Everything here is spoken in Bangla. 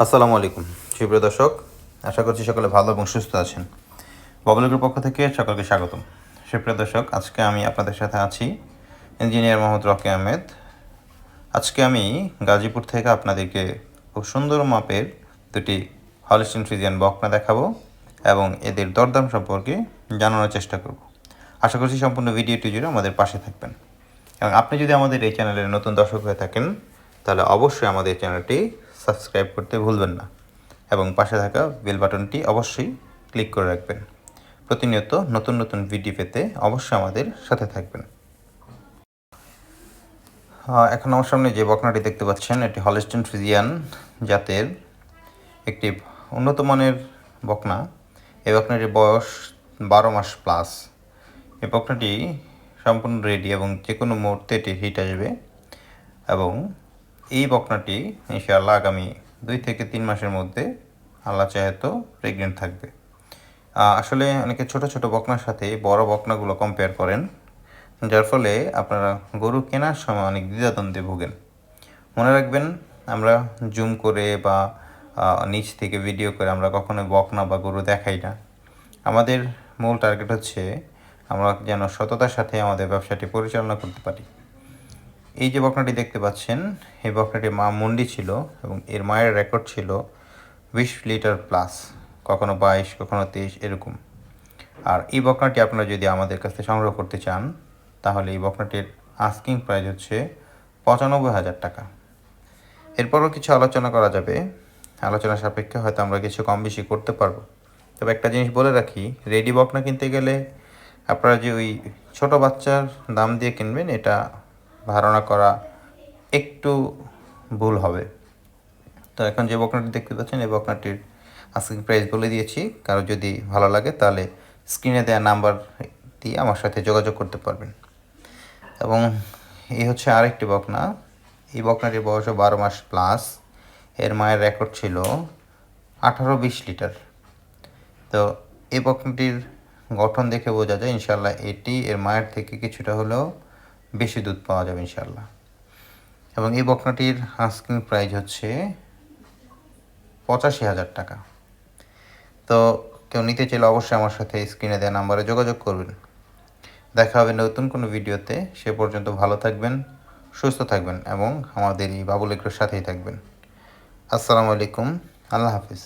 আসসালামু আলাইকুম। সুপ্রিয় দর্শক, আশা করছি সকলে ভালো এবং সুস্থ আছেন। ববলুকের পক্ষ থেকে সকলকে স্বাগতম। সুপ্রিয় দর্শক, আজকে আমি আপনাদের সাথে আছি ইঞ্জিনিয়ার মোহাম্মদ রকি আহমেদ। আজকে আমি গাজীপুর থেকে আপনাদেরকে খুব সুন্দর মাপের দুটি হলিস্টিন ফ্রিজিয়ান বকনা দেখাবো এবং এদের দরদাম সম্পর্কে জানানোর চেষ্টা করব। আশা করছি সম্পূর্ণ ভিডিওটি জুড়ে আমাদের পাশে থাকবেন। এবং আপনি যদি আমাদের এই চ্যানেলের নতুন দর্শক হয়ে থাকেন, তাহলে অবশ্যই আমাদের চ্যানেলটি সাবস্ক্রাইব করতে ভুলবেন না এবং পাশে থাকা বেল বাটনটি অবশ্যই ক্লিক করে রাখবেন। প্রতিনিয়ত নতুন নতুন ভিডিও পেতে অবশ্যই আমাদের সাথে থাকবেন। আহ, এখন আমার সামনে যে বকনাটি দেখতে পাচ্ছেন এটি হলিস্টিন ফিজিয়ান জাতের একটি উন্নত মানের বকনা। এই বকনাটির বয়স বারো মাস প্লাস। এই বকনাটি সম্পূর্ণ রেডি এবং যে কোনো মুহূর্তে এটি হিট আসবে এবং এই বকনাটি ইনশাআল্লাহ আগামী দুই থেকে তিন মাসের মধ্যে আল্লাহ চাহে তো প্রেগনেন্ট থাকবে। আসলে অনেকে ছোট ছোট বকনার সাথে বড় বকনাগুলো কম্পেয়ার করেন, যার ফলে আপনারা গরু কেনার সময় অনেক দ্বিধাদ্বন্দ্বে ভোগেন। মনে রাখবেন, আমরা জুম করে বা নিচ থেকে ভিডিও করে আমরা কখনো বকনা বা গরু দেখাই না। আমাদের মূল টার্গেট হচ্ছে আমরা যেন সততার সাথে আমাদের ব্যবসাটি পরিচালনা করতে পারি। এই যে বকনাটি দেখতে পাচ্ছেন, এই বকনাটি মা মুন্ডি ছিল এবং এর মায়ের রেকর্ড ছিল বিশ লিটার প্লাস কখনো বাইশ, কখনো তেইশ, এরকম। আর এই বকনাটি আপনারা যদি আমাদের কাছে সংগ্রহ করতে চান, তাহলে এই বকনাটির আস্কিং প্রাইস হচ্ছে পঁচানব্বই হাজার টাকা। এরপরও কিছু আলোচনা করা যাবে। আলোচনা সাপেক্ষে হয়তো আমরা কিছু কম বেশি করতে পারব। তবে একটা জিনিস বলে রাখি রেডি বকনা কিনতে গেলে আপনারা যে ওই ছোটো বাচ্চার দাম দিয়ে কিনবেন, এটা ধারণা করা একটু ভুল হবে। তো এখন যে বকনাটি দেখতে পাচ্ছেন, এই বকনাটির আস্কিং প্রাইস বলে দিয়েছি। কারও যদি ভালো লাগে তাহলে স্ক্রিনে দেওয়া নাম্বার দিয়ে আমার সাথে যোগাযোগ করতে পারবেন। এবং এই হচ্ছে আরেকটি বকনা। এই বকনাটির বয়স বারো মাস প্লাস এর মায়ের রেকর্ড ছিল আঠারো বিশ লিটার। তো এই বকনাটির গঠন দেখে বোঝা যায় ইনশাল্লাহ এটি এর মায়ের থেকে কিছুটা হলেও বেশি দুধ পাওয়া যাবে ইনশাল্লাহ এবং এই বকনাটির আস্কিং প্রাইস হচ্ছে পঁচাশি হাজার টাকা। তো কেউ নিতে চাইলে অবশ্যই আমার সাথে স্ক্রিনে দেওয়া নাম্বারে যোগাযোগ করবেন। দেখা হবে নতুন কোনো ভিডিওতে। সে পর্যন্ত ভালো থাকবেন, সুস্থ থাকবেন এবং আমাদের এই বাবুল এগ্রোর সাথেই থাকবেন। আসসালামু আলাইকুম, আল্লাহ হাফিজ।